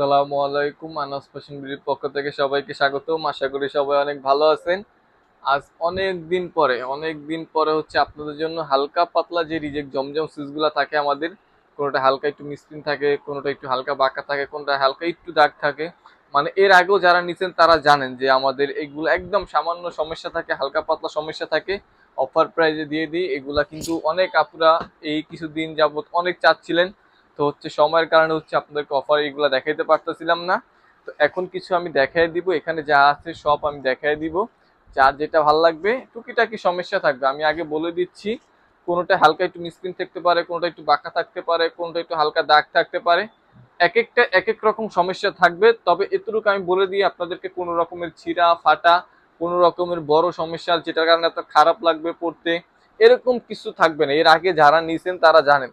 আসসালামু আলাইকুম, আনাস ফ্যাশন বিডির পক্ষ থেকে সবাইকে স্বাগতম। আশা করি সবাই অনেক ভালো আছেন। আজ অনেক দিন পরে, অনেক দিন পরে হচ্ছে আপনাদের জন্য হালকা পাতলা যে রিজেক্ট জমজম সুইচগুলো থাকে আমাদের, কোনোটা হালকা একটু মিসপ্রিন থাকে, কোনোটা একটু হালকা বাঁকা থাকে, কোনোটা হালকা একটু দাগ থাকে। মানে এর আগেও যারা নিচ্ছেন তারা জানেন যে আমাদের এগুলো একদম সামান্য সমস্যা থাকে, হালকা পাতলা সমস্যা থাকে। অফার প্রাইজে দিয়ে দিই, এগুলা কিন্তু অনেক আপুরা এই কিছুদিন যাবত অনেক চাচ্ছিলেন। তো হচ্ছে সময়ের কারণে হচ্ছে আপনাদেরকে অফার এগুলো দেখাইতে পারতেছিলাম না। তো এখন কিছু আমি দেখাই দিব, এখানে যা আছে সব আমি দেখাই দিব। যার যেটা ভালো লাগবে, টুকিটাকি সমস্যা থাকবে। আমি আগে বলে দিচ্ছি, কোনোটা হালকা একটু মিসপ্রিন থাকতে পারে, কোনোটা একটু বাঁকা থাকতে পারে, কোনোটা একটু হালকা দাগ থাকতে পারে। এক একটা এক এক রকম সমস্যা থাকবে, তবে এতটুকু আমি বলে দিই, আপনাদেরকে কোনো রকমের ছিঁড়া, ফাটা, কোনো রকমের বড় সমস্যা, যেটার কারণে আপনার খারাপ লাগবে পড়তে, এরকম কিছু থাকবে না। এর আগে যারা নিছেন তারা জানেন।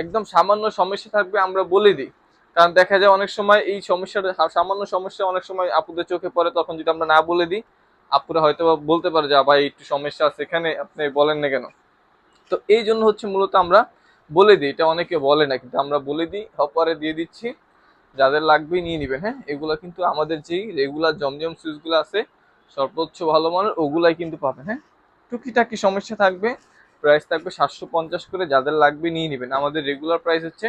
একদম সামান্য সমস্যা থাকবে আমরা বলে দিই। কারণ দেখা যায় অনেক সময় এই সমস্যাটা সামান্য সমস্যা অনেক সময় আপুদের চোখে পড়ে, তখন যদি আমরা না বলে দিই, আপুরা হয়তো বলতে পারে যে ভাই, একটু সমস্যা আছে এখানে, আপনি বলেন না কেন? তো এই জন্য হচ্ছে মূলত আমরা বলে দিই। এটা অনেকে বলে না, কিন্তু আমরা বলে দিই অপরে দিয়ে দিচ্ছি। যাদের লাগবে নিয়ে নেবেন হ্যাঁ? এগুলো কিন্তু আমাদের যেই রেগুলার জমজম সুইচগুলো আছে, সর্বোচ্চ ভালো মানের, ওগুলাই কিন্তু পাবেন হ্যাঁ? টুকিটাকি সমস্যা থাকবে। প্রাইস থাকবে সাতশো পঞ্চাশ করে, যাদের লাগবে নিয়ে নেবেন। আমাদের রেগুলার প্রাইস হচ্ছে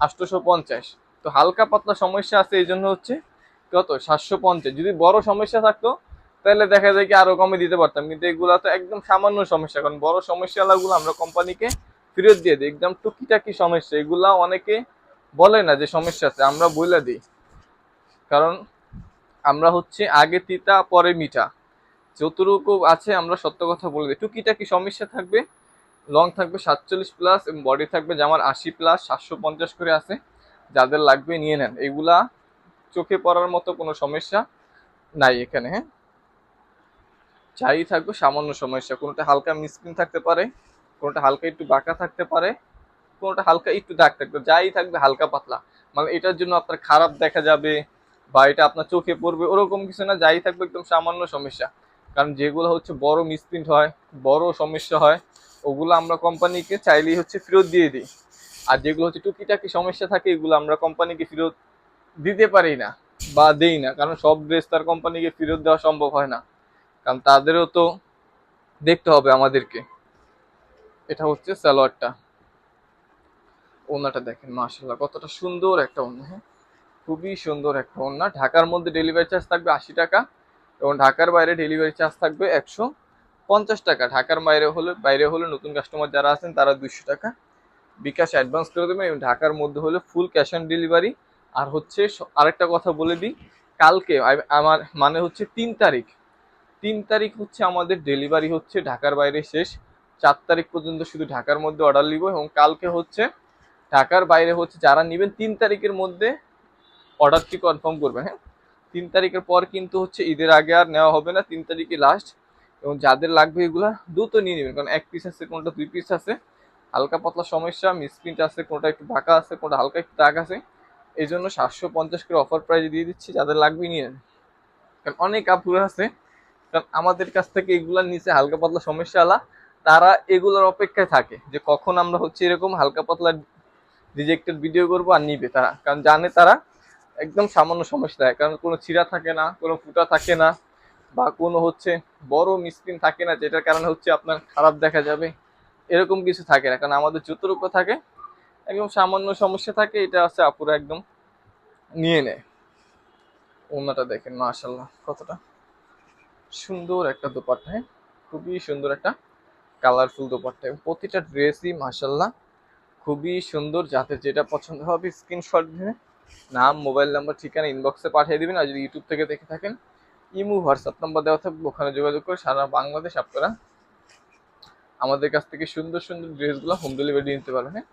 আটশোশো পঞ্চাশ। তো হালকা পাতলা সমস্যা আছে, এই জন্য হচ্ছে কত? সাতশো পঞ্চাশ। যদি বড় সমস্যা থাকতো, তাহলে দেখা যায় কি আরও কমে দিতে পারতাম। কিন্তু এগুলা তো একদম সামান্য সমস্যা। কারণ বড় সমস্যাগুলো আমরা কোম্পানিকে ফেরত দিয়ে দিই। একদম টুকিটাকি সমস্যা। এগুলা অনেকে বলে না যে সমস্যা আছে, আমরা বলে দিই। কারণ আমরা হচ্ছে আগে তিতা, পরে মিঠা। যতটুকু আছে, আমরা সত্য কথা বলে দিই। টুকিটাকি সমস্যা থাকবে লং থাকবে সাতচল্লিশ প্লাস এবং বডি থাকবে জামার আশি প্লাস সাতশো পঞ্চাশ করে আছে। যাদের লাগবে নিয়ে নেন। এগুলা চোখে পড়ার মতো কোনো সমস্যা নাই এখানে হ্যাঁ? যাই থাকবে সামান্য সমস্যা। কোনোটা হালকা মিসপ্রিন থাকতে পারে, কোনোটা হালকা একটু বাঁকা থাকতে পারে, কোনোটা হালকা একটু দাগ থাকবে যাই থাকবে, হালকা পাতলা। মানে এটার জন্য আপনার খারাপ দেখা যাবে বা এটা আপনার চোখে পড়বে, ওরকম কিছু না। যাই থাকবে একদম সামান্য সমস্যা। কারণ যেগুলো হচ্ছে বড় মিসপ্রিন্ট হয়, বড় সমস্যা হয়। ওগুলো আমরা কোম্পানিকে চাইলেই হচ্ছে ফেরত দিয়ে দিই। আর যেগুলো হচ্ছে টুকিটাকি সমস্যা থাকে, এগুলো আমরা কোম্পানিকে ফেরত দিতে পারি না বা দেই না, কারণ সব ড্রেস তার কোম্পানিকে ফেরত দেওয়া সম্ভব হয় না। কারণ তাদেরও তো দেখতে হবে আমাদেরকে। এটা হচ্ছে সালোয়ারটা। ওনাটা দেখেন মাশাল্লাহ কতটা সুন্দর একটা ওনা হ্যাঁ? খুবই সুন্দর একটা ওনা ঢাকার মধ্যে ডেলিভারি চার্জ থাকবে আশি টাকা এবং ঢাকার বাইরে ডেলিভারি চার্জ থাকবে একশো পঞ্চাশ টাকা। ঢাকার বাইরে হলে বাইরে হলে নতুন কাস্টমার যারা আছেন, তারা দুশো টাকা। বিকাশ অ্যাডভান্স করে দেবেন এবং ঢাকার মধ্যে হলে ফুল ক্যাশ অন ডেলিভারি আর হচ্ছে আরেকটা কথা বলে দিই, কালকে আমার মানে হচ্ছে তিন তারিখ। তিন তারিখ হচ্ছে আমাদের ডেলিভারি হচ্ছে ঢাকার বাইরে শেষ। চার তারিখ পর্যন্ত শুধু ঢাকার মধ্যে অর্ডার নিব এবং কালকে হচ্ছে ঢাকার বাইরে হচ্ছে যারা নেবেন, তিন তারিখের মধ্যে অর্ডারটি কনফার্ম করবেন হ্যাঁ? তিন তারিখের পর কিন্তু হচ্ছে ঈদের আগে আর নেওয়া হবে না। তিন তারিখে লাস্ট এবং যাদের লাগবে এগুলা দ্রুত নিয়ে নেবেন। কারণ এক পিস আছে, কোনটা দুই পিস আছে, হালকা পাতলা সমস্যা মিসপ্রিন্ট আছে, কোনটা একটু বাঁকা আছে, কোনটা হালকা একটু দাগ আছে। এই জন্য সাতশো পঞ্চাশ করে অফার প্রাইজে দিয়ে দিচ্ছি, যাদের লাগবে নিয়ে নেন। কারণ অনেক আপুরা আছে, কারণ আমাদের কাছ থেকে এগুলার নিচে হালকা পাতলা সমস্যা আলা তারা এগুলোর অপেক্ষায় থাকে যে কখন আমরা হচ্ছে এরকম হালকা পাতলা রিজেক্টেড ভিডিও করব আর নিবে তারা। কারণ জানে তারা একদম সামান্য সমস্যা থাকে কারণ কোনো ছিঁড়া থাকে না, কোনো ফুটা থাকে না বা কোনো হচ্ছে বড় মিসপ্রিন থাকে না, যেটার কারণে হচ্ছে আপনার খারাপ দেখা যাবে, এরকম কিছু থাকে না। কারণ আমাদের যতটুকু থাকে, একদম সামান্য সমস্যা থাকে, এটা হচ্ছে আপুরা একদম নিয়ে নেয়। ওনাটা দেখেন মাশাল্লাহ কতটা সুন্দর একটা দোপাট্টা হ্যাঁ? খুবই সুন্দর একটা কালারফুল দোপাট্টা। এবং প্রতিটা ড্রেসই মাশাল্লাহ খুবই সুন্দর, যাতে যেটা পছন্দ হবে স্ক্রিনশট নাম মোবাইল নাম্বার ঠিকানা ইনবক্সে পাঠিয়ে দেবেন, আর যদি ইউটিউব থেকে দেখে থাকেন ইমু, হোয়াটসঅ্যাপ নাম্বার দেওয়া থাকবে, ওখানে যোগাযোগ করে সারা বাংলাদেশ আপনারা আমাদের কাছ থেকে সুন্দর সুন্দর ড্রেসগুলো হোম ডেলিভারি নিতে পারবেন হ্যাঁ?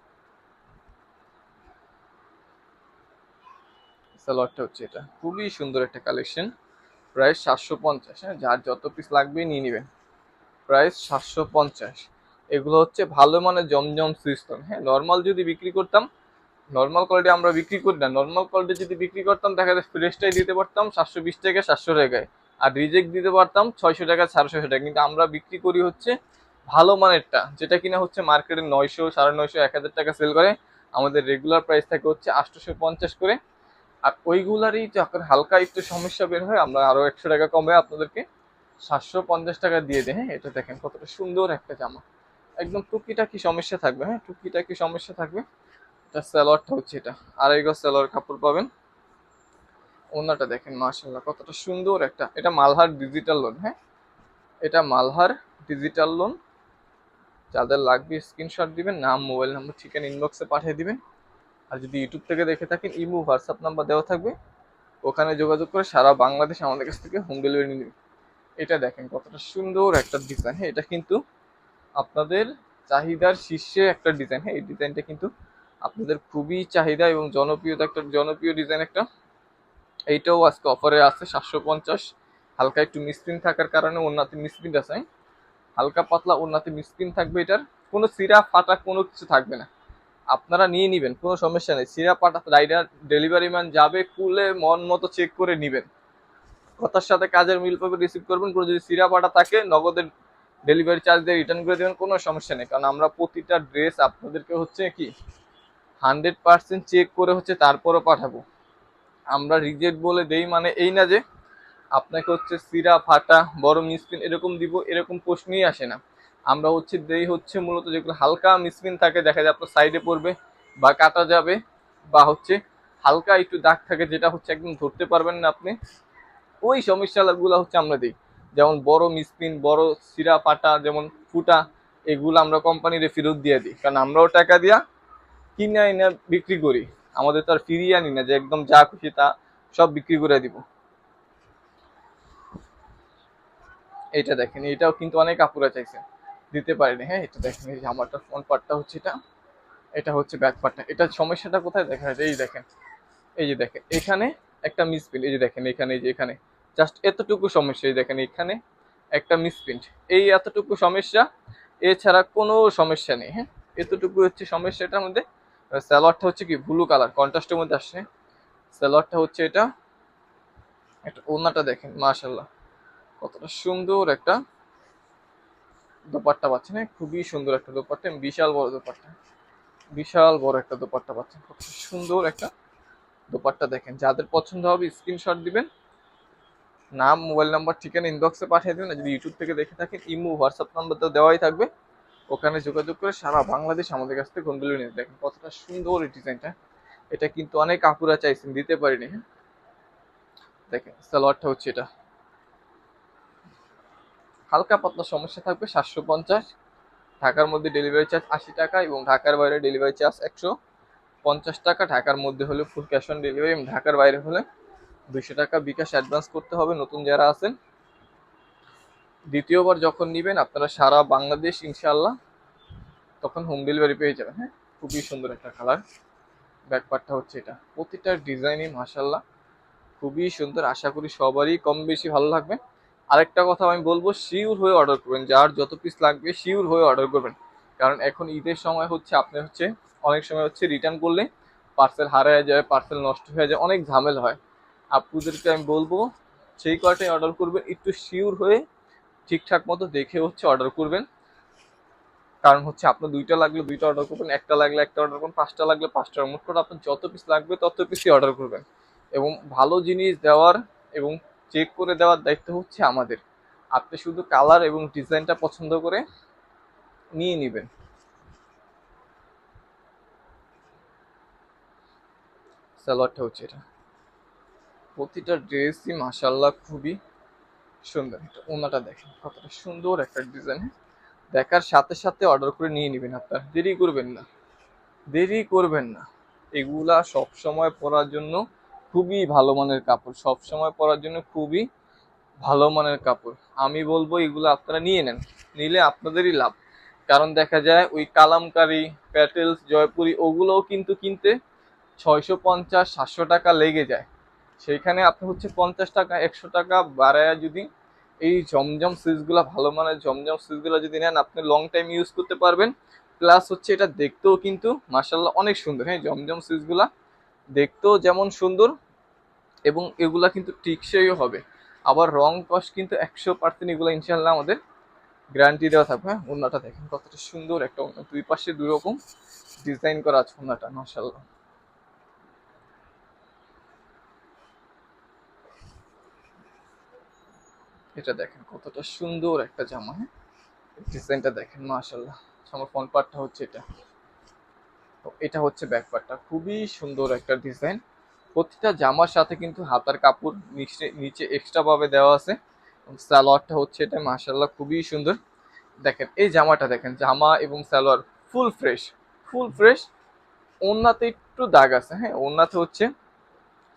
সালোয়ারটা হচ্ছে এটা। খুবই সুন্দর একটা কালেকশন প্রাইস সাতশো পঞ্চাশ হ্যাঁ? যার যত পিস লাগবে নিয়ে নেবেন। প্রাইস সাতশো পঞ্চাশ। এগুলো হচ্ছে ভালো মানের জমজম সিস্টেম হ্যাঁ? নর্মাল যদি বিক্রি করতাম নর্মাল কোয়ালিটি আমরা বিক্রি করি না। নর্মাল কোয়ালিটি যদি বিক্রি করতাম, দেখা যায় ফ্রেশটাই দিতে পারতাম সাতশো বিশ টাকা, সাতশো টাকায়। আর রিজেক্ট দিতে পারতাম ছয়শো টাকা, সাড়ে ছয়শো টাকা। কিন্তু আমরা বিক্রি করি হচ্ছে ভালো মানেরটা, যেটা কিনা হচ্ছে মার্কেটে নয়শো, সাড়ে নয়শো, এক হাজার টাকা সেল করে। আমাদের রেগুলার প্রাইস থাকে হচ্ছে আটশোশো পঞ্চাশ করে। আর ওইগুলারই যখন হালকা একটু সমস্যা বের হয়, আমরা আরও একশো টাকা কমে আপনাদেরকে সাতশো পঞ্চাশ টাকা দিয়ে দেয়। হ্যাঁ এটা দেখেন কতটা সুন্দর একটা জামা। একদম টুকিটাকি সমস্যা থাকবে। হ্যাঁ টুকিটা টুকিটাকি সমস্যা থাকবে। এটা সালোয়ারটা হচ্ছে এটা। আড়াই গজ সালোয়ার কাপড় পাবেন। ওনাটা দেখেন মার্শাল্লাহ কতটা সুন্দর একটা। এটা মালহার ডিজিটাল লোন হ্যাঁ? এটা মালহার ডিজিটাল লোন যাদের লাগবে স্ক্রিনশট দিবেন, নাম মোবাইল নাম্বার ঠিকানা ইনবক্সে পাঠিয়ে দিবেন। আর যদি ইউটিউব থেকে দেখে থাকেন, ইমো হোয়াটসঅ্যাপ নাম্বার দেওয়া থাকবে। ওখানে যোগাযোগ করে সারা বাংলাদেশ আমাদের কাছ থেকে হোম ডেলিভারি নিয়ে এটা দেখেন, কতটা সুন্দর একটা ডিজাইন হ্যাঁ? এটা কিন্তু আপনাদের চাহিদার শীর্ষে একটা ডিজাইন হ্যাঁ? এই ডিজাইনটা কিন্তু আপনাদের খুবই চাহিদা এবং জনপ্রিয়তা একটা, জনপ্রিয় ডিজাইন একটা। এইটাও আজকে অফারে আছে সাতশো পঞ্চাশ। হালকা একটু মিসপ্রিন থাকার কারণে ওনাতে মিসপ্রিন্ট আছে? হালকা পাতলা ওনাতে মিসপ্রিন্ট থাকবে এটার। কোনো সিরা, ফাটা কোনো কিছু থাকবে না। আপনারা নিয়ে নেবেন, কোনো সমস্যা নেই। সিরা পাটা রাইডার ডেলিভারি ম্যান যাবে, খুলে মন মতো চেক করে নেবেন। কথার সাথে কাজের মিল পাবে রিসিভ করবেন। কোনো যদি সিরা পাটা থাকে, নগদের ডেলিভারি চার্জ দিয়ে রিটার্ন করে দেবেন, কোনো সমস্যা নেই। কারণ আমরা প্রতিটা ড্রেস আপনাদেরকে হচ্ছে কি হান্ড্রেড পার্সেন্ট চেক করে হচ্ছে তারপরও পাঠাবো। আমরা রিজেক্ট বলে দেই মানে এই না যে আপনাকে হচ্ছে সিরা, ফাটা বড় মিসপিন এরকম দিব, এরকম প্রশ্নই আসে না। আমরা হচ্ছে দেই হচ্ছে মূলত যেগুলো হালকা মিসপিন থাকে, দেখা যায় আপনার সাইডে পড়বে বা কাটা যাবে বা হচ্ছে হালকা একটু দাগ থাকে যেটা হচ্ছে একদম ধরতে পারবেন না আপনি। ওই সমস্যাগুলো হচ্ছে আমরা দিই। যেমন বড় মিসপিন, বড় সিরা, ফাটা, যেমন ফুটা, এগুলো আমরা কোম্পানিরে ফেরত দিয়ে দিই। কারণ আমরাও টাকা দিয়া কিনে এনে বিক্রি করি। আমাদের তো আর ফিরিয়ে আনি না, যে একদম যা খুশি তা সব বিক্রি করে দিব। এটা দেখেন এটাও কিন্তু অনেক আপুরা চাইছে। দিতে পারিনি হ্যাঁ এটা দেখেন, এই যে আমারটা ফ্রন্ট পার্টটা হচ্ছে এটা। এটা হচ্ছে ব্যাক পার্টটা এটা সমস্যাটা কোথায় দেখা যায়? এই দেখেন, এই যে দেখেন, এখানে একটা মিসপ্রিন্ট এই যে দেখেন, এখানে, এই যে এখানে। জাস্ট এতটুকু সমস্যা, এই দেখেন, এখানে একটা মিসপ্রিন্ট এই এতটুকু সমস্যা, এছাড়া কোনো সমস্যা নেই হ্যাঁ। এতটুকু হচ্ছে সমস্যা এটার মধ্যে স্যালোয়ারটা হচ্ছে কি ব্লু কালার, কন্ট্রাস্টের মধ্যে আসছে স্যালোয়ারটা হচ্ছে এটা। একটা ওনাটা দেখেন মাশাল্লাহ কতটা সুন্দর একটা দোপাট্টা পাচ্ছেন? খুবই সুন্দর একটা দোপাট্টা, বিশাল বড় দোপাট্টা। বিশাল বড় একটা দোপাট্টা পাচ্ছেন। কত সুন্দর একটা দোপাট্টা দেখেন। যাদের পছন্দ হবে স্ক্রিনশট দিবেন। নাম মোবাইল নাম্বার ঠিকানা ইনবক্সে পাঠিয়ে দেবেন। যদি ইউটিউব থেকে দেখে থাকেন, ইমো হোয়াটসঅ্যাপ নাম্বার তো দেওয়াই থাকবে। ওখানে যোগাযোগ করে সারা বাংলাদেশ আমাদের কাছ থেকে গন্ডলি নিয়ে দেখেন কতটা সুন্দর এই ডিজাইনটা। এটা কিন্তু অনেক আপুরা চাইছেন, দিতে পারিনি হ্যাঁ? দেখেন, সালোয়ারটা হচ্ছে এটা। হালকা পাতলা সমস্যা থাকবে, সাতশো পঞ্চাশ। ঢাকার মধ্যে ডেলিভারি চার্জ আশি টাকা এবং ঢাকার বাইরে ডেলিভারি চার্জ একশো পঞ্চাশ টাকা। ঢাকার মধ্যে হলে ফুল ক্যাশ অন ডেলিভারি এবং ঢাকার বাইরে হলে দুইশো টাকা বিকাশ অ্যাডভান্স করতে হবে। নতুন যারা আছেন দ্বিতীয়বার যখন নেবেন, আপনারা সারা বাংলাদেশ ইনশাল্লাহ তখন হোম ডেলিভারি পেয়ে যাবেন। হ্যাঁ খুবই সুন্দর একটা কালার ব্যাকপারটা হচ্ছে এটা। প্রতিটা ডিজাইনই মাসাল্লাহ খুবই সুন্দর। আশা করি সবারই কম বেশি ভালো লাগবে। আরেকটা কথা আমি বলব, শিওর হয়ে অর্ডার করবেন। যার যত পিস লাগবে, শিওর হয়ে অর্ডার করবেন। কারণ এখন ঈদের সময় হচ্ছে, আপনি হচ্ছে, অনেক সময় হচ্ছে রিটার্ন করলে পার্সেল হারায় যায় পার্সেল নষ্ট হয়ে যায়, অনেক ঝামেলা হয়। আপুদেরকে আমি বলব সেই কয়টাই অর্ডার করবেন, একটু শিওর হয়ে ঠিকঠাক মতো দেখে হচ্ছে অর্ডার করবেন। কারণ হচ্ছে আপনার দুইটা লাগলে দুইটা অর্ডার করবেন, একটা লাগলে একটা অর্ডার করবেন, পাঁচটা লাগলে পাঁচটা মোট করে আপনার যত পিস লাগবে তত পিসই অর্ডার করবেন। এবং ভালো জিনিস দেওয়ার এবং চেক করে দেওয়ার দায়িত্ব হচ্ছে আমাদের। আপনি শুধু কালার এবং ডিজাইনটা পছন্দ করে নিয়ে নেবেন। সালোয়ারটা হচ্ছে এটা। প্রতিটা ড্রেসই মাসাল্লাহ খুবই সুন্দর। এটা ওনাটা দেখেন, কতটা সুন্দর একটা ডিজাইন দেখার সাথে সাথে অর্ডার করে নিয়ে নেবেন আপনার। দেরি করবেন না। দেরি করবেন না। এগুলা সব সময় পরার জন্য খুবই ভালো মানের কাপড়। সব সময় পরার জন্য খুবই ভালো মানের কাপড়। আমি বলব এগুলো আপনারা নিয়ে নেন। নিলে আপনাদেরই লাভ। কারণ দেখা যায় ওই কালামকারি, প্যাটেলস, জয়পুরি, ওগুলোও কিন্তু কিনতে ছয়শো পঞ্চাশ, সাতশো টাকা লেগে যায়। সেইখানে আপনি হচ্ছে পঞ্চাশ টাকা, একশো টাকা বাড়ায় যদি এই জমজম সুইচগুলো ভালো মানের জমজম সুইচগুলো যদি নেন, আপনি লং টাইম ইউজ করতে পারবেন। প্লাস হচ্ছে এটা দেখতেও কিন্তু মাসাল্লাহ অনেক সুন্দর। হ্যাঁ জমজম সুইচগুলা দেখতেও যেমন সুন্দর এবং এগুলা কিন্তু টিকসইও হবে। আবার রং কস কিন্তু একশো পার্সেন্ট এগুলো ইনশাল্লাহ আমাদের গ্যারান্টি দেওয়া থাকবে। হ্যাঁ ওনাটা দেখেন কতটা সুন্দর একটা দুই পাশে দুই রকম ডিজাইন করা আছে ওনাটা মাসাল্লাহ এটা দেখেন, কতটা সুন্দর একটা জামা হ্যাঁ? ডিজাইনটা দেখেন মাশাল্লাহ আমার ফ্রন্ট পার্টটা হচ্ছে এটা। তো এটা হচ্ছে ব্যাক পার্টটা খুবই সুন্দর একটা ডিজাইন প্রতিটা জামার সাথে কিন্তু হাতার কাপড় নিচে নিচে এক্সট্রা ভাবে দেওয়া আছে। সালোয়ারটা হচ্ছে এটা মাশাল্লাহ খুবই সুন্দর। দেখেন, এই জামাটা দেখেন, জামা এবং salwar full fresh full fresh ওন্নাতে একটু দাগ আছে হ্যাঁ? ওন্নাতে হচ্ছে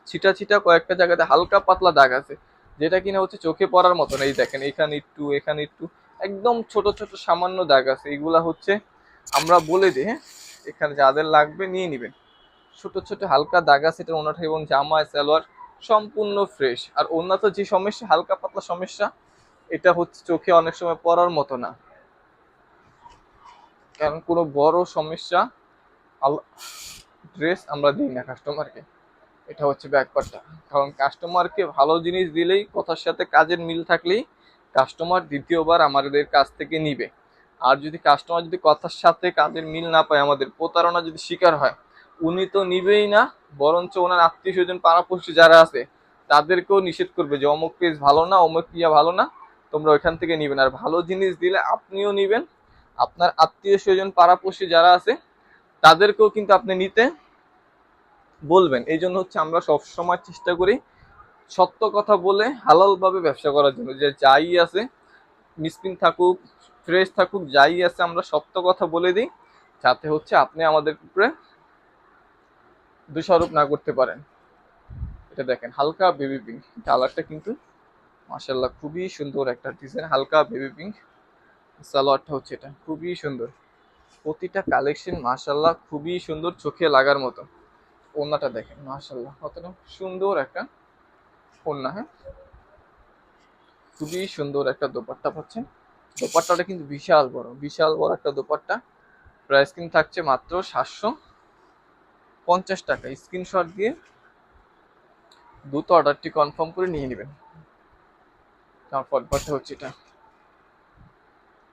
ছিটা ছিটা কয়েকটা জায়গাতে হালকা পাতলা দাগ আছে। যেটা কিনা হচ্ছে চোখে পড়ার মতন, এই দেখেন, এখানে একটু এখানে একটু। একদম ছোট ছোট, সামান্য দাগ আছে। এইগুলা হচ্ছে আমরা বলে দিই হ্যাঁ? এখানে যাদের লাগবে নিয়ে নেবেন। ছোট ছোট, হালকা দাগ আছে, এটা ওনাটা এবং জামা, সালোয়ার, সম্পূর্ণ ফ্রেশ। আর ওনার তো যে সমস্যা, হালকা পাতলা সমস্যা, এটা হচ্ছে চোখে অনেক সময় পড়ার মতো না। কারণ কোনো বড় সমস্যা ড্রেস আমরা দিই না কাস্টমারকে এটা হচ্ছে ব্যাপারটা কারণ কাস্টমারকে ভালো জিনিস দিলেই কথার সাথে কাজের মিল থাকলেই কাস্টমার দ্বিতীয়বার আমাদের কাছ থেকে নিবে। আর যদি কাস্টমার যদি কথার সাথে কাজের মিল না পায়, আমাদের প্রতারণা যদি শিকার হয়, উনি তো নিবেই না, বরঞ্চ ওনার আত্মীয় স্বজন পাড়াপড়শি যারা আছে, তাদেরকেও নিষেধ করবে যে, অমুক পেজ ভালো না, অমুক ইয়া ভালো না, তোমরা ওইখান থেকে নিবেন আর ভালো জিনিস দিলে আপনিও নিবেন। আপনার আত্মীয় স্বজন পাড়াপড়শি যারা আছে, তাদেরকেও কিন্তু আপনি নিতে বলবেন। এই জন্য হচ্ছে আমরা সবসময় চেষ্টা করি সত্য কথা বলে হালালভাবে ব্যবসা করার জন্য। যে যাই আছে মিসপিন থাকুক, ফ্রেশ থাকুক, যাই আছে, আমরা সত্য কথা বলে দিই, যাতে হচ্ছে আপনি আমাদের উপরে দোষারোপ না করতে পারেন। এটা দেখেন, হালকা বেবি পিঙ্ক কালারটা কিন্তু মাসাল্লাহ খুবই সুন্দর একটা ডিজাইন হালকা বেবি পিঙ্ক সালোয়ারটা হচ্ছে এটা, খুবই সুন্দর। প্রতিটা কালেকশন মাসাল্লাহ খুবই সুন্দর চোখে লাগার মতো। ওন্নাটা দেখেন মাসাল্লাহ কতটা সুন্দর একটা ওন্না হ্যাঁ? খুবই সুন্দর একটা দোপাট্টা পাচ্ছেন। দোপাট্টাটা কিন্তু বিশাল বড় বিশাল বড় একটা দোপাট্টা। প্রাইস কিন্তু থাকছে মাত্র সাতশো পঞ্চাশ টাকা। স্ক্রিনশট দিয়ে দ্রুত অর্ডারটি কনফার্ম করে নিয়ে নেবেন। তারপর হচ্ছে এটা।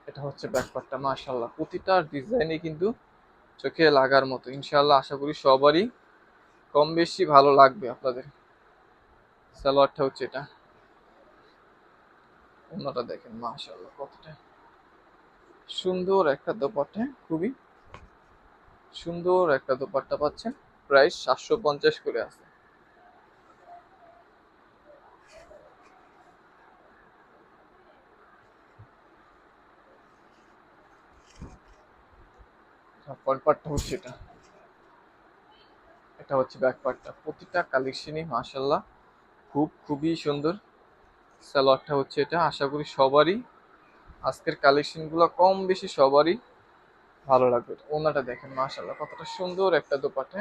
এটা হচ্ছে ব্যাকপার্টটা মাশাল্লাহ প্রতিটা ডিজাইনে কিন্তু চোখে লাগার মতো। ইনশাল্লাহ আশা করি সবারই কম বেশি ভালো লাগবে আপনাদের। সালোয়ারটা হচ্ছে এটা। অন্যটা দেখেন মাশাল্লাহ কতটা সুন্দর একটা দোপাট্টা, খুবই সুন্দর একটা দোপাট্টা পাচ্ছেন। প্রাইস সাতশো পঞ্চাশ করে আছে। ফ্রন্ট পার্টটা হচ্ছে এটা। এটা হচ্ছে ব্যাক পার্টটা প্রতিটা কালেকশনই মাশাল্লাহ খুব, খুবই সুন্দর। সালোয়ারটা হচ্ছে এটা, আশা করি সবারই আজকের কালেকশনগুলো কম বেশি সবারই ভালো লাগবে। ওনাটা দেখেন মাশাল্লাহ কতটা সুন্দর একটা দোপাট্টা।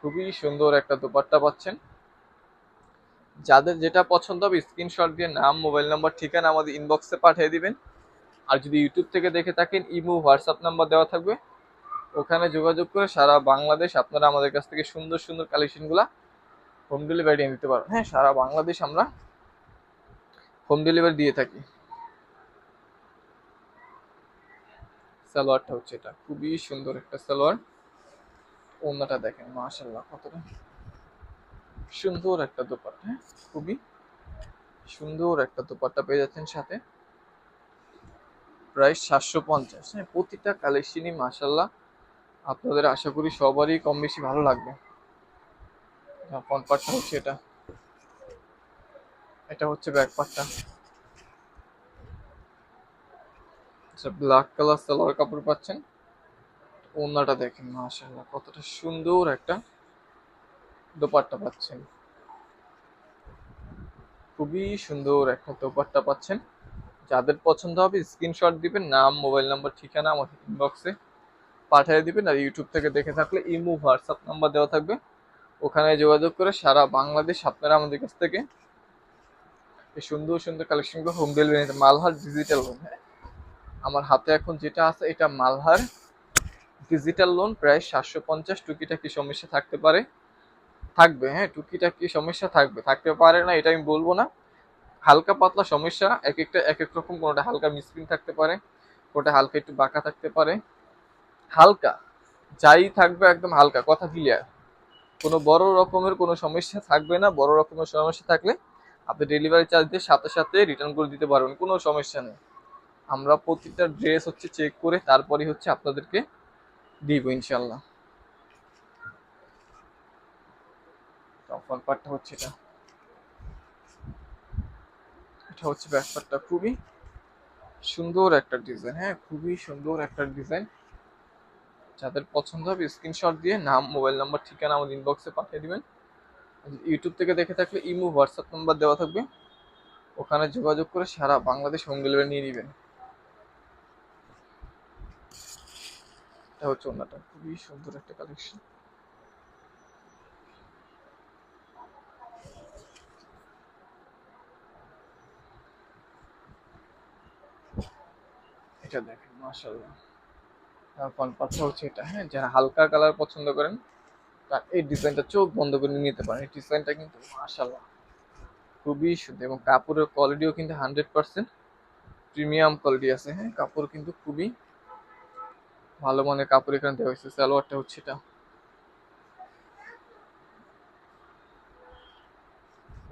খুবই সুন্দর একটা দোপাট্টা পাচ্ছেন। যাদের যেটা পছন্দ হবে স্ক্রিনশট দিয়ে নাম মোবাইল নাম্বার ঠিকানা আমাদের ইনবক্সে পাঠিয়ে দিবেন। আর যদি ইউটিউব থেকে দেখে থাকেন, ইমো হোয়াটসঅ্যাপ নাম্বার দেওয়া থাকবে। ওখানে যোগাযোগ করে সারা বাংলাদেশ আপনারা আমাদের কাছ থেকে সুন্দর সুন্দর কালেকশনগুলো হোম ডেলিভারি নিতে পারবেন। হ্যাঁ সারা বাংলাদেশ আমরা হোম ডেলিভারি দিয়ে থাকি। সালোয়ারটা হচ্ছে এটা। খুবই সুন্দর একটা সালোয়ার। ওনাটা দেখেন মাশাল্লাহ কতটা সুন্দর একটা দোপাট্টা হ্যাঁ খুবই সুন্দর একটা দোপাট্টা পেয়ে যাচ্ছেন সাথে। প্রায় সাতশো পঞ্চাশ হ্যাঁ প্রতিটা কালেকশনই মাশাল্লাহ আপনাদের আশা করি সবারই কম বেশি ভালো লাগবে। ফ্রন্ট পার্টটা হচ্ছে এটা। এটা হচ্ছে ব্যাক পার্টটা ব্ল্যাক কালার সালোয়ার কাপড় পাচ্ছেন? ওনাটা দেখেন, মাশাআল্লাহ, কতটা সুন্দর একটা দোপাট্টা পাচ্ছেন। খুবই সুন্দর একটা দোপাট্টা পাচ্ছেন। যাদের পছন্দ হবে স্ক্রিনশট দিবেন, নাম মোবাইল নাম্বার ঠিকানা আমার ইনবক্সে পাঠিয়ে দিবেন আর ইউটিউব থেকে দেখে থাকলে ইমো হোয়াটসঅ্যাপ নাম্বার দেওয়া থাকবে। ওখানে যোগাযোগ করে সারা বাংলাদেশ আপনারা আমাদের কাছ থেকে এই সুন্দর সুন্দর কালেকশনগুলো হোম ডেলিভারি নিতে মালহার ডিজিটাল লোন হ্যাঁ? আমার হাতে এখন যেটা আছে, এটা মালহার ডিজিটাল লোন প্রায় সাতশো পঞ্চাশ টুকিটাকি সমস্যা থাকতে পারে। থাকবে হ্যাঁ? টুকিটাকি সমস্যা থাকবে। থাকতে পারে না, এটা আমি বলব না। হালকা পাতলা সমস্যা, এক একটা এক এক রকম কোনোটা হালকা মিসপ্রিং থাকতে পারে, কোনোটা হালকা একটু বাঁকা থাকতে পারে। হালকা, যাই থাকবে একদম হালকা, কথা ক্লিয়ার কোনো বড় রকমের কোনো সমস্যা থাকবে না, বড় রকমের সমস্যা থাকলে আপনি ডেলিভারি চার্জ দিয়ে সাথে সাথে রিটার্ন করে দিতে পারবেন, কোনো সমস্যা নেই। আমরা প্রতিটা ড্রেস হচ্ছে চেক করে তারপরে হচ্ছে আপনাদেরকে দিব ইনশাল্লাহ পার্টটা হচ্ছে এটা। এটা হচ্ছে ব্যাক পার্টটা খুবই সুন্দর একটা ডিজাইন হ্যাঁ খুবই সুন্দর একটা ডিজাইন যাদের পছন্দ হবে স্ক্রিনশট দিয়ে নাম মোবাইল নাম্বার ঠিকানা আমাদের ইনবক্সে পাঠিয়ে দিবেন। ইউটিউব থেকে দেখে থাকলে ইমো হোয়াটসঅ্যাপ নাম্বার দেওয়া থাকবে। ওখানে যোগাযোগ করে সারা বাংলাদেশ হোম ডেলিভারি নিয়ে নেবেন। এটা হচ্ছে ওনাটা। খুবই সুন্দর একটা কালেকশন এটা দেখেন, মাশাআল্লাহ। ফ্রন্ট পার্টটা হচ্ছে এটা হ্যাঁ? যারা হালকা কালার পছন্দ করেন তার এই ডিজাইনটা চোখ বন্ধ করে নিতে পারেন। এই ডিজাইনটা কিন্তু মাশাআল্লাহ খুবই সুন্দর এবং কাপড়ের কোয়ালিটিও কিন্তু হান্ড্রেড পার্সেন্ট প্রিমিয়াম কোয়ালিটি আছে হ্যাঁ? কাপড় কিন্তু খুবই ভালো মানের কাপড় এখানে দেওয়া হয়েছে, সালোয়ারটা হচ্ছে এটা।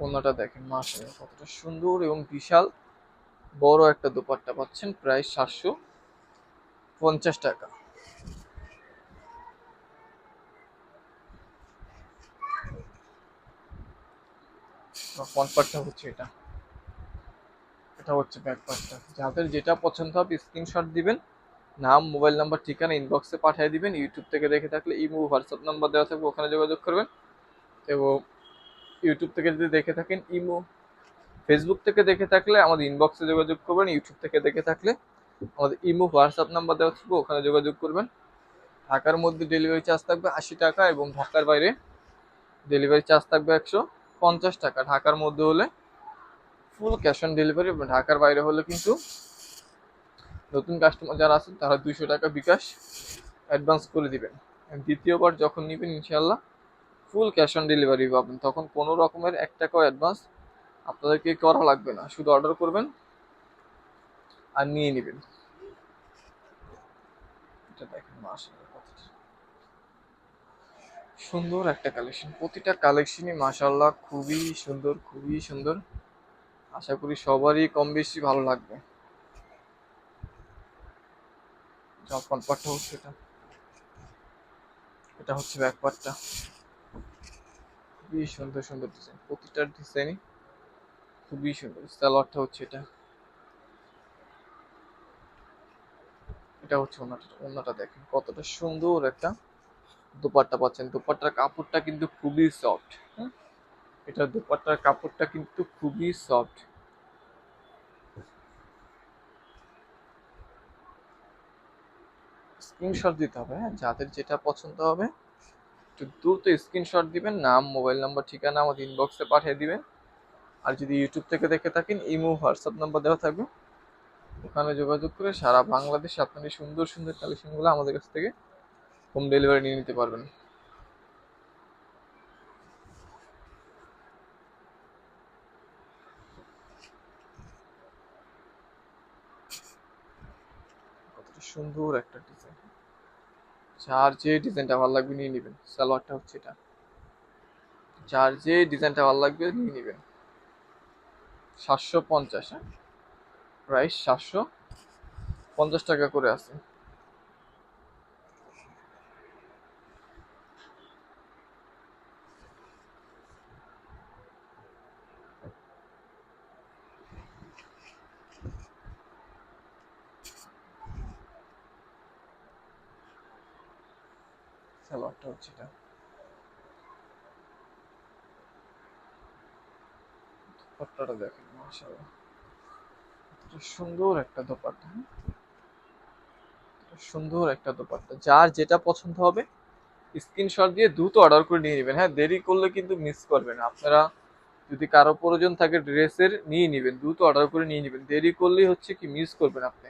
ওনাটা দেখেন, মাশাআল্লাহ কতটা সুন্দর এবং বিশাল বড় একটা দোপাট্টা পাচ্ছেন, প্রায় সাতশো পঞ্চাশ টাকা। ফ্রন্ট পার্টটা হচ্ছে এটা। এটা হচ্ছে ব্যাক পার্টটা যাদের যেটা পছন্দ হবে স্ক্রিনশট দিবেন, নাম মোবাইল নাম্বার ঠিকানা ইনবক্সে পাঠিয়ে দিবেন ইউটিউব থেকে দেখে থাকলে ইমো হোয়াটসঅ্যাপ নাম্বার দেওয়া থাকবে, ওখানে যোগাযোগ করবেন। এবং ইউটিউব থেকে যদি দেখে থাকেন, ইমো ফেসবুক থেকে দেখে থাকলে আমাদের ইনবক্সে যোগাযোগ করবেন ইউটিউব থেকে দেখে থাকলে আমাদের ইমো হোয়াটসঅ্যাপ নাম্বার দেওয়া থাকবে, ওখানে যোগাযোগ করবেন। ঢাকার মধ্যে ডেলিভারি চার্জ থাকবে আশি টাকা এবং ঢাকার বাইরে ডেলিভারি চার্জ থাকবে একশো। পঞ্চাশ টাকা। ঢাকার মধ্যে হলে ফুল ক্যাশ অন ডেলিভারি ঢাকার বাইরে হলে কিন্তু নতুন কাস্টমার যারা আছেন, তারা দুইশো টাকা বিকাশ অ্যাডভান্স করে দিবেন। দ্বিতীয়বার যখন নেবেন ইনশাল্লাহ ফুল ক্যাশ অন ডেলিভারি পাবেন। তখন কোনো রকমের এক টাকাও অ্যাডভান্স আপনাদেরকে করা লাগবে না। শুধু অর্ডার করবেন আর নিয়ে নেবেন। এটা দেখেন কতটা সুন্দর একটা কালেকশন প্রতিটা কালেকশনই মাশাআল্লাহ খুবই সুন্দর খুবই সুন্দর। আশা করি সবারই কম বেশি ভালো লাগবে। ফ্রন্ট পার্টটা হচ্ছে এটা। এটা হচ্ছে ব্যাক পার্টটা খুবই সুন্দর সুন্দর ডিজাইন প্রতিটা ডিজাইনই খুবই সুন্দর। সালোয়ারটা হচ্ছে এটা। এটা হচ্ছে ওনাটা ওনাটা দেখেন কতটা সুন্দর একটা দোপাট্টা পাচ্ছেন। দোপাট্টার কাপড়টা কিন্তু খুবই সফট হ্যাঁ? এটা দোপাট্টার কাপড়টা কিন্তু খুবই সফট স্ক্রিনশট দিতে হবে হ্যাঁ? যাদের যেটা পছন্দ হবে, একটু দ্রুত স্ক্রিনশট দিবেন, নাম মোবাইল নাম্বার ঠিকানা আমাদের ইনবক্সে পাঠিয়ে দিবেন। আর যদি ইউটিউব থেকে দেখে থাকেন, ইমো হোয়াটসঅ্যাপ নাম্বার দেওয়া থাকবে। ওখানে যোগাযোগ করে সারা বাংলাদেশে আপনার সুন্দর সুন্দর কালেকশনগুলো আমাদের কাছ থেকে হোম ডেলিভারি নিয়ে নিতে পারবেন। সুন্দর একটা ডিজাইন যার যে ডিজাইনটা ভালো লাগবে নিয়ে নেবেন। সালোয়ারটা হচ্ছে এটা। যার যে ডিজাইনটা ভালো লাগবে নিয়ে নেবেন। সাতশো পঞ্চাশ হ্যাঁ? প্রাইস সাতশো পঞ্চাশ টাকা করে আছে সালোয়ারটা হচ্ছে এটা দোপাট্টাটা দেখেন, মাশাআল্লাহ। সুন্দর একটা দোপাট্টা হ্যাঁ? সুন্দর একটা দোপাট্টা। যার যেটা পছন্দ হবে, স্ক্রিনশট দিয়ে দ্রুত অর্ডার করে নিয়ে নেবেন হ্যাঁ? দেরি করলে কিন্তু মিস করবেন আপনারা যদি কারও প্রয়োজন থাকে ড্রেসের, নিয়ে নেবেন, দ্রুত অর্ডার করে নিয়ে নেবেন। দেরি করলেই হচ্ছে কি মিস করবেন আপনি।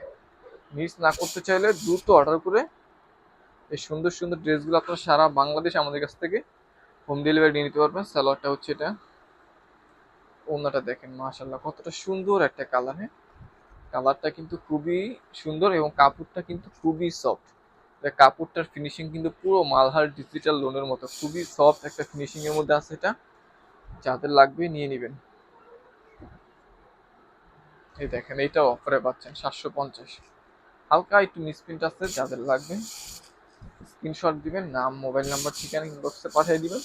মিস না করতে চাইলে দ্রুত অর্ডার করে এই সুন্দর সুন্দর ড্রেসগুলো আপনারা সারা বাংলাদেশ আমাদের কাছ থেকে হোম ডেলিভারি নিয়ে নিতে পারবেন। সালোয়ারটা হচ্ছে এটা। ওনাটা দেখেন মাশাল্লাহ কতটা সুন্দর একটা কালার হ্যাঁ? কালারটা কিন্তু খুবই সুন্দর এবং কাপড়টা কিন্তু খুবই সফট কাপড়টার ফিনিশিং কিন্তু পুরো মালহার ডিজিটাল লোনের মতো, খুবই সফট একটা ফিনিশিং এর মধ্যে আছে এটা। যাদের লাগবে নিয়ে নেবেন। এই দেখেন, এইটাও অফারে পাচ্ছেন, সাতশো পঞ্চাশ। হালকা একটু মিসপ্রিন্ট আছে, যাদের লাগবে স্ক্রিনশট দিবেন, নাম মোবাইল নাম্বার ঠিকানা ইনবক্সে পাঠিয়ে দিবেন।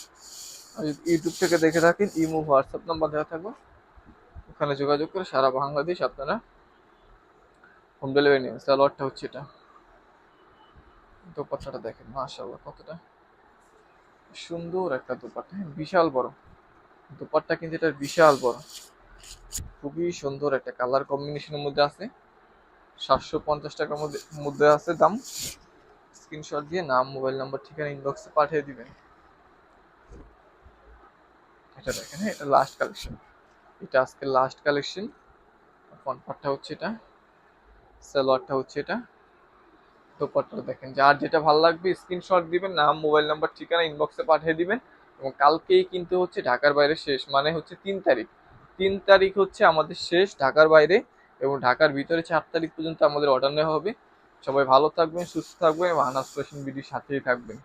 ইউটিউব থেকে দেখে থাকেন ইমো হোয়াটসঅ্যাপ নাম্বার দেওয়া থাকবে। ওখানে যোগাযোগ করে সারা বাংলাদেশ আপনারা হোম ডেলিভারি নেবেন সালোয়ারটা হচ্ছে এটা। দোপাট্টাটা দেখেন মাশাআল্লাহ কতটা সুন্দর একটা দোপাট্টা। হ্যাঁ, বিশাল বড়। দোপাট্টা কিন্তু এটা বিশাল বড়। খুবই সুন্দর একটা কালার কম্বিনেশনের মধ্যে আছে। সাতশো পঞ্চাশ টাকার মধ্যে মধ্যে আছে দাম। স্ক্রিনশট দিয়ে নাম মোবাইল নাম্বার ঠিকানা ইনবক্সে পাঠিয়ে দিবেন। এটা দেখেন হ্যাঁ এটা লাস্ট কালেকশন এটা আজকে লাস্ট কালেকশন পার্টটা হচ্ছে এটা সালোয়ারটা হচ্ছে এটা। দোপাট্টাটা দেখেন, যার যেটা ভালো লাগবে স্ক্রিনশট দিবেন, নাম মোবাইল নাম্বার ঠিকানা ইনবক্সে পাঠিয়ে দিবেন। এবং কালকেই কিন্তু হচ্ছে ঢাকার বাইরে শেষ মানে হচ্ছে তিন তারিখ। তিন তারিখ হচ্ছে আমাদের শেষ ঢাকার বাইরে, এবং ঢাকার ভিতরে চার তারিখ পর্যন্ত আমাদের অর্ডার নেওয়া হবে। সবাই ভালো থাকবেন, সুস্থ থাকবেন, এবং আনাস ফ্যাশন বিডির সাথেই থাকবেন।